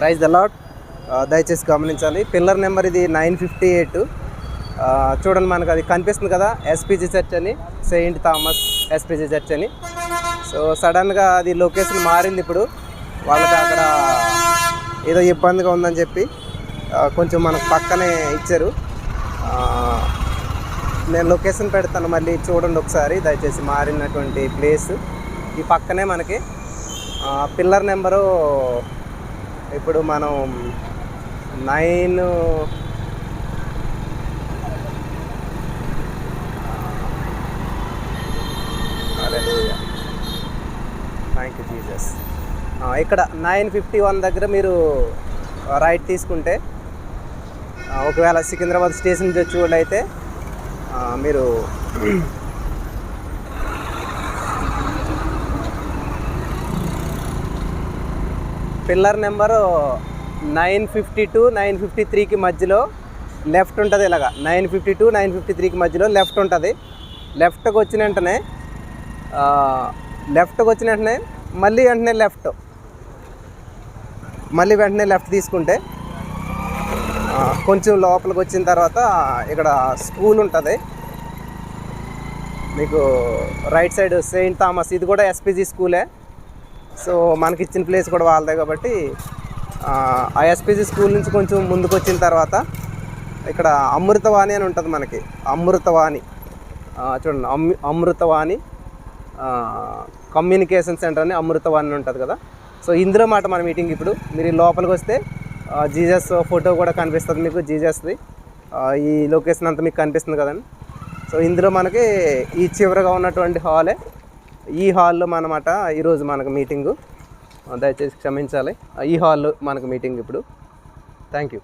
Price అలాట్ దయచేసి గమనించాలి. పిల్లర్ నెంబర్ ఇది నైన్ ఫిఫ్టీ ఎయిట్. చూడండి మనకు అది కనిపిస్తుంది కదా ఎస్పీజీ చర్చ్ అని సెయింట్ థామస్ ఎస్పీజీ చర్చ్ అని. సో సడన్గా అది లొకేషన్ మారింది ఇప్పుడు. వాళ్ళకి అక్కడ ఏదో ఇబ్బందిగా ఉందని చెప్పి కొంచెం మనకు పక్కనే ఇచ్చారు. నేను లొకేషన్ పెడతాను మళ్ళీ చూడండి ఒకసారి. దయచేసి మారినటువంటి ప్లేస్. ఈ పక్కనే మనకి పిల్లర్ నెంబరు ఇప్పుడు మనం నైన్ థ్యాంక్ యూ జీసస్ ఇక్కడ నైన్ ఫిఫ్టీ వన్ దగ్గర మీరు రైట్ తీసుకుంటే ఒకవేళ సికింద్రాబాద్ స్టేషన్ నుంచి వచ్చి అయితే మీరు pillar number nine fifty two nine fifty త్రీకి మధ్యలో లెఫ్ట్ ఉంటుంది ఇలాగ. Nine fifty two nine fifty త్రీకి మధ్యలో లెఫ్ట్ ఉంటుంది. లెఫ్ట్కి వచ్చిన వెంటనే లెఫ్ట్కి వచ్చిన వెంటనే మళ్ళీ వెంటనే లెఫ్ట్. మళ్ళీ వెంటనే లెఫ్ట్ తీసుకుంటే కొంచెం లోపలికి వచ్చిన తర్వాత ఇక్కడ స్కూల్ ఉంటుంది. మీకు రైట్ సైడ్ సెయింట్ థామస్ ఇది కూడా ఎస్పీజీ స్కూలే. సో మనకి ఇచ్చిన ప్లేస్ కూడా వాళ్ళదే కాబట్టి ఆ, ఎస్పీజీ స్కూల్ నుంచి కొంచెం ముందుకు వచ్చిన తర్వాత ఇక్కడ అమృతవాణి అని ఉంటుంది మనకి. అమృతవాణి. చూడండి అమృ అమృతవాణి కమ్యూనికేషన్ సెంటర్ అని అమృతవాణి ఉంటుంది కదా. సో ఇందులో మాట మన మీటింగ్ ఇప్పుడు. మీరు లోపలికి వస్తే జీజస్ ఫోటో కూడా కనిపిస్తుంది మీకు జీజస్ది. ఈ లొకేషన్ అంతా మీకు కనిపిస్తుంది కదండి. సో ఇందులో మనకి ఈ చివరగా ఉన్నటువంటి హాలే ఈ హాల్లో మనమాట ఈరోజు మనకు మీటింగు. దయచేసి క్షమించాలి. ఈ హాల్లో మనకు మీటింగ్ ఇప్పుడు. Thank you